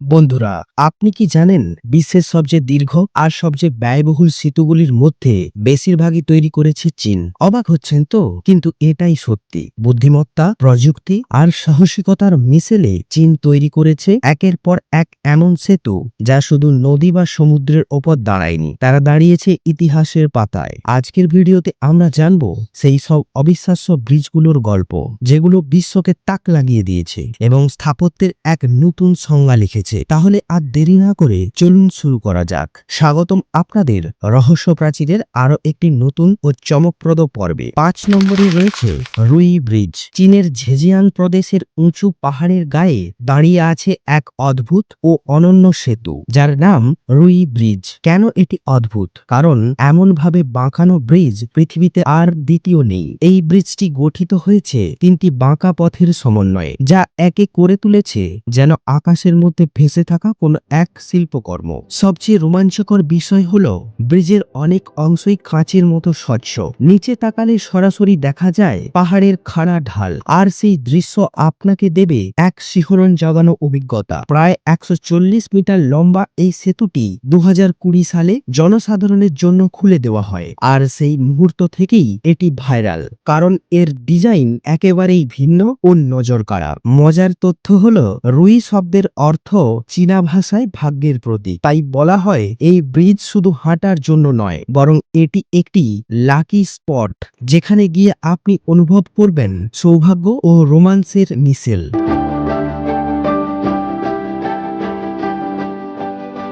বন্ধুরা, আপনি কি জানেন বিশ্বের সবচেয়ে দীর্ঘ আর সবচেয়ে ব্যয়বহুল সেতুগুলির মধ্যে বেশিরভাগই তৈরি করেছে চীন? অবাক হচ্ছেন তো? কিন্তু এটাই সত্যি। বুদ্ধিমত্তা, প্রযুক্তি আর সাহসিকতার মিশেলে চীন তৈরি করেছে একের পর এক এমন সেতু যা শুধু নদী বা সমুদ্রের ওপর দাঁড়ায়নি, তারা দাঁড়িয়েছে ইতিহাসের পাতায়। আজকের ভিডিওতে আমরা জানব সেই সব অবিশ্বাস্য ব্রিজগুলোর গল্প, যেগুলো বিশ্বকে তাক লাগিয়ে দিয়েছে এবং স্থাপত্যের এক নতুন সংজ্ঞা লিখেছে। তাহলে আর দেরি না করে চলুন শুরু করা যাক। স্বাগতম আপনাদের রহস্য প্রাচীরের আরও একটি নতুন ও চমকপ্রদ পর্বে। পাঁচ নম্বরে রয়েছে রুই ব্রিজ। চীনের ঝেজিয়াং প্রদেশের উঁচু পাহাড়ের গায়ে দাঁড়িয়ে আছে এক অদ্ভুত ও অনন্য সেতু, যার নাম রুই ব্রিজ। কেন এটি অদ্ভুত? কারণ এমনভাবে বাঁকানো ব্রিজ পৃথিবীতে আর দ্বিতীয় নেই। এই ব্রিজটি গঠিত হয়েছে তিনটি বাঁকা পথের সমন্বয়ে, যা একে করে তুলেছে যেন আকাশের মধ্যে ভেসে থাকা কোনো এক শিল্পকর্ম। সবচেয়ে রোমাঞ্চকর বিষয় হল, ব্রিজের অনেক অংশই কাঁচের মতো স্বচ্ছ। নিচে তাকালে সরাসরি দেখা যায় পাহাড়ের খাড়া ঢাল, আর সেই দৃশ্য আপনাকে দেবে এক শিহরণ জাগানো অভিজ্ঞতা। প্রায় একশো চল্লিশ মিটার লম্বা এই সেতুটি দু হাজার কুড়ি সালে জনসাধারণের জন্য খুলে দেওয়া হয়, আর সেই মুহূর্ত থেকেই এটি ভাইরাল, কারণ এর ডিজাইন একেবারেই ভিন্ন ও নজর কাড়া মজার তথ্য হল, রুই শব্দের অর্থ চীনা ভাষায় ভাগ্যের প্রতীক। তাই বলা হয়, এই ব্রিজ শুধু হাঁটার জন্য নয়, বরং এটি একটি লাকি স্পট যেখানে গিয়ে আপনি অনুভব করবেন সৌভাগ্য ও রোমান্সের মিশেল।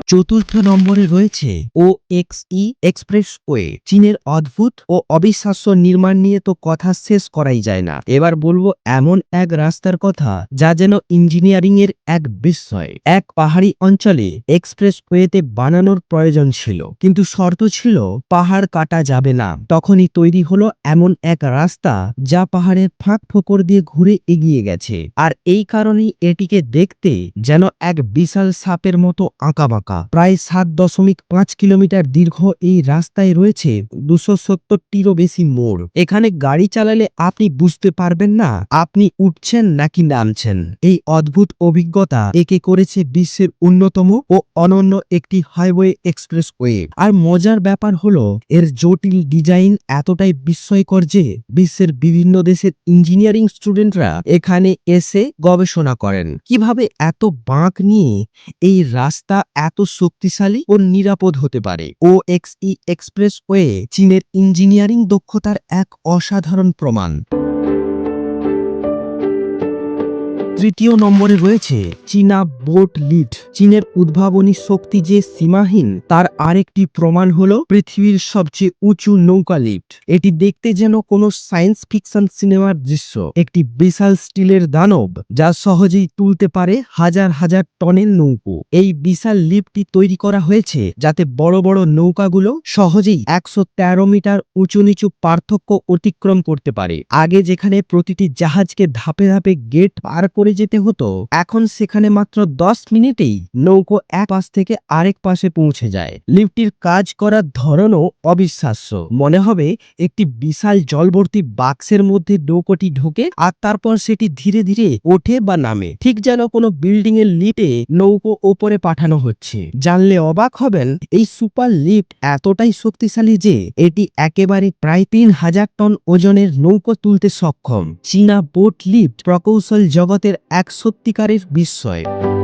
চতুর্থ নম্বরে রয়েছে ও এক্স ই এক্সপ্রেস ওয়ে চীনের অদ্ভুত ও অবিশ্বাস্য নির্মাণ নিয়ে তো কথা শেষ করাই যায় না। এবার বলব এমন এক রাস্তার কথা যা যেন ইঞ্জিনিয়ারিং এর এক বিস্ময়। এক পাহাড়ি অঞ্চলে এক্সপ্রেস ওয়েতে বানানোর প্রয়োজন ছিল, কিন্তু শর্ত ছিল পাহাড় কাটা যাবে না। তখনই তৈরি হলো এমন এক রাস্তা যা পাহাড়ের ফাঁক ফোকর দিয়ে ঘুরে এগিয়ে গেছে। আর এই কারণেই এটিকে দেখতে যেন এক বিশাল সাপের মতো আঁকাবাঁকা প্রায় সাত দশমিক পাঁচ কিলোমিটার দীর্ঘ এই রাস্তায় রয়েছে দুশো সত্তরটিরও বেশি মোড়। এখানে গাড়ি চালালে আপনি বুঝতে পারবেন না, আপনি উঠছেন নাকি নামছেন। এই অদ্ভুত অভিজ্ঞতা একে করেছে বিশ্বের অন্যতম ও অনন্য একটি হাইওয়ে এক্সপ্রেস ওয়ে আর মজার ব্যাপার হলো, এর জটিল ডিজাইন এতটাই বিস্ময়কর যে বিশ্বের বিভিন্ন দেশের ইঞ্জিনিয়ারিং স্টুডেন্টরা এখানে এসে গবেষণা করেন। কীভাবে এত বাঁক নিয়ে এই রাস্তা এত শক্তিশালী ও নিরাপদ হতে পারে। ও এক্স ই এক্সপ্রেস ওয়ে চীনের ইঞ্জিনিয়ারিং দক্ষতার এক অসাধারণ প্রমাণ। তৃতীয় নম্বরে রয়েছে চীনা বোট লিড। চীনের উদ্ভাবনী শক্তি যে সীমাহীন, তার আরেকটি প্রমাণ হল পৃথিবীর সবচেয়ে উঁচু নৌকা লিফট এটি দেখতে যেন কোনো সায়েন্স ফিকশন সিনেমার দৃশ্য। একটি বিশাল স্টিলের দানব, যা সহজেই তুলতে পারে হাজার হাজার টনের নৌকো। এই বিশাল লিফটটি তৈরি করা হয়েছে যাতে বড় বড় নৌকাগুলো সহজেই একশো তেরো মিটার উঁচু নিচু পার্থক্য অতিক্রম করতে পারে। আগে যেখানে প্রতিটি জাহাজকে ধাপে ধাপে গেট পার করে যেতে হতো। এখন সেখানে মাত্র দশ মিনিটেই নৌকো এক পাশ থেকে আরেক পাশে পৌঁছে যায়। লিফটটির কাজ করার ধরনও অবিশ্বাস্য। মনে হবে একটি বিশাল জলবর্তী বাক্সের মধ্যে নৌকোটি ঢোকে আর তারপর সেটি ধীরে ধীরে ওঠে বা নামে। ঠিক যেন কোনো বিল্ডিং এর লিফটে নৌকো ওপরে পাঠানো হচ্ছে। জানলে অবাক হবেন, এই সুপার লিফট এতটাই শক্তিশালী যে এটি একেবারে প্রায় তিন হাজার টন ওজনের নৌকো তুলতে সক্ষম। চীনা বোট লিফট প্রকৌশল জগতের এক সত্যিকারের বিস্ময়।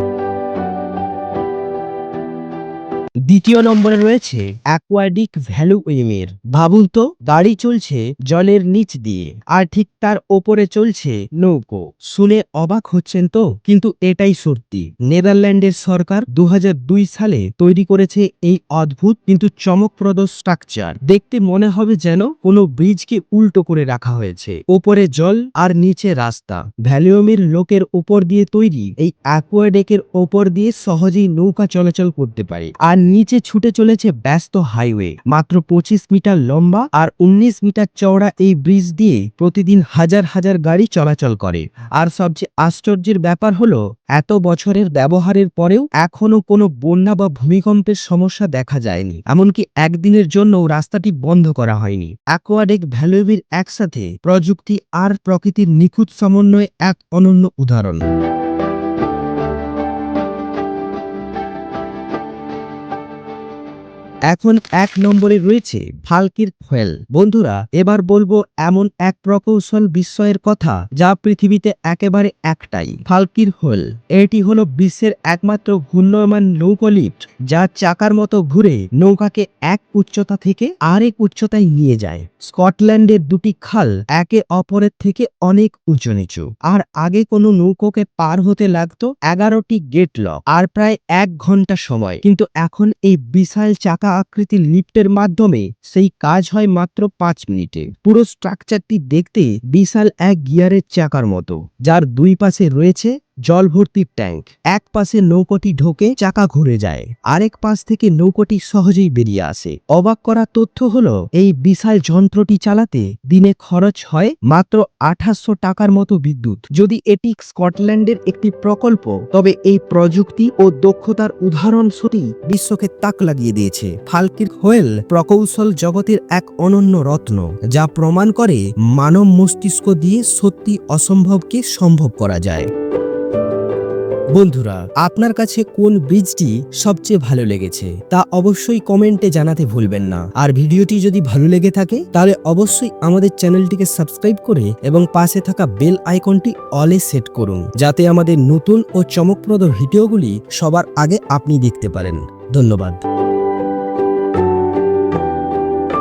দ্বিতীয় নম্বরে রয়েছে অ্যাকোয়াডিক ভ্যালু ওয়েমের ভাবুন তো, গাড়ি চলছে জলের নিচ দিয়ে, আর ঠিক তার ওপরে চলছে নৌকো। শুনে অবাক হচ্ছেন তো, কিন্তু এটাই সত্যি। নেদারল্যান্ডের সরকার দুহাজার দুই সালে তৈরি করেছে এই অদ্ভুত কিন্তু চমকপ্রদ স্ট্রাকচার। দেখতে মনে হবে যেন কোনো ব্রিজকে উল্টো করে রাখা হয়েছে, ওপরে জল আর নিচে রাস্তা। ভ্যালিওমের লোকের ওপর দিয়ে তৈরি এই অ্যাকোয়াডেকের ওপর দিয়ে সহজেই নৌকা চলাচল করতে পারে। আর নিচে ছুটে চলেছে ব্যস্ত হাইওয়ে। মাত্র পঁচিশ মিটার লম্বা আর উনিশ মিটার চওড়া এই ব্রিজ দিয়ে প্রতিদিন হাজার হাজার গাড়ি চলাচল করে। আর সবচেয়ে আশ্চর্যের ব্যাপার হলো, এত বছরের ব্যবহারের পরেও এখনও কোনো বন্যা বা ভূমিকম্পের সমস্যা দেখা যায়নি। এমনকি একদিনের জন্য রাস্তাটি বন্ধ করা হয়নি। অ্যাকোয়াডেক ভ্যালুবির একসাথে প্রযুক্তি আর প্রকৃতির নিখুঁত সমন্বয়ে এক অনন্য উদাহরণ। এখন এক নম্বরে রয়েছে ফালকির ফয়েল বন্ধুরা, এবার বলব এমন এক প্রকৌশল বিস্ময়ের কথা যা পৃথিবীতে একেবারে একটাই, ফালকির হোল এটি হলো বিশ্বের একমাত্র ঘূর্ণয়মান নৌকো লিফট, যা চাকার মতো ঘুরে নৌকাকে এক উচ্চতা থেকে আরেক উচ্চতায় নিয়ে যায়। স্কটল্যান্ডের দুটি খাল একে অপরের থেকে অনেক উঁচু নিচু, আর আগে কোনো নৌকোকে পার হতে লাগতো এগারোটি গেট লক আর প্রায় এক ঘণ্টা সময়। কিন্তু এখন এই বিশাল চাকা আকৃতির লিফটের মাধ্যমে সেই কাজ হয় মাত্র পাঁচ মিনিটে। পুরো স্ট্রাকচারটি দেখতে বিশাল এক গিয়ারের চাকার মতো, যার দুই পাশে রয়েছে জল ভর্তির ট্যাঙ্ক। এক পাশে নৌকোটি ঢোকে চাকা ঘুরে যায়। আরেক পাশ থেকে নৌকোটি সহজেই বেরিয়ে আসে। অবাক করা তথ্য হলো, এই বিশাল যন্ত্রটি চালাতে দিনে খরচ হয় মাত্র আঠাশশো টাকার মতো বিদ্যুৎ। যদি এটি স্কটল্যান্ডের একটি প্রকল্প, তবে এই প্রযুক্তি ও দক্ষতার উদাহরণ সত্যি বিশ্বকে তাক লাগিয়ে দিয়েছে। ফালকির হোয়েল প্রকৌশল জগতের এক অনন্য রত্ন, যা প্রমাণ করে মানব মস্তিষ্ক দিয়ে সত্যি অসম্ভবকে সম্ভব করা যায়। বন্ধুরা, আপনার কাছে কোন ব্রিজটি সবচেয়ে ভালো লেগেছে তা অবশ্যই কমেন্টে জানাতে ভুলবেন না। আর ভিডিওটি যদি ভালো লেগে থাকে, তাহলে অবশ্যই আমাদের চ্যানেলটিকে সাবস্ক্রাইব করে এবং পাশে থাকা বেল আইকনটি অলে সেট করুন, যাতে আমাদের নতুন ও চমকপ্রদ ভিডিওগুলি সবার আগে আপনি দেখতে পারেন। ধন্যবাদ।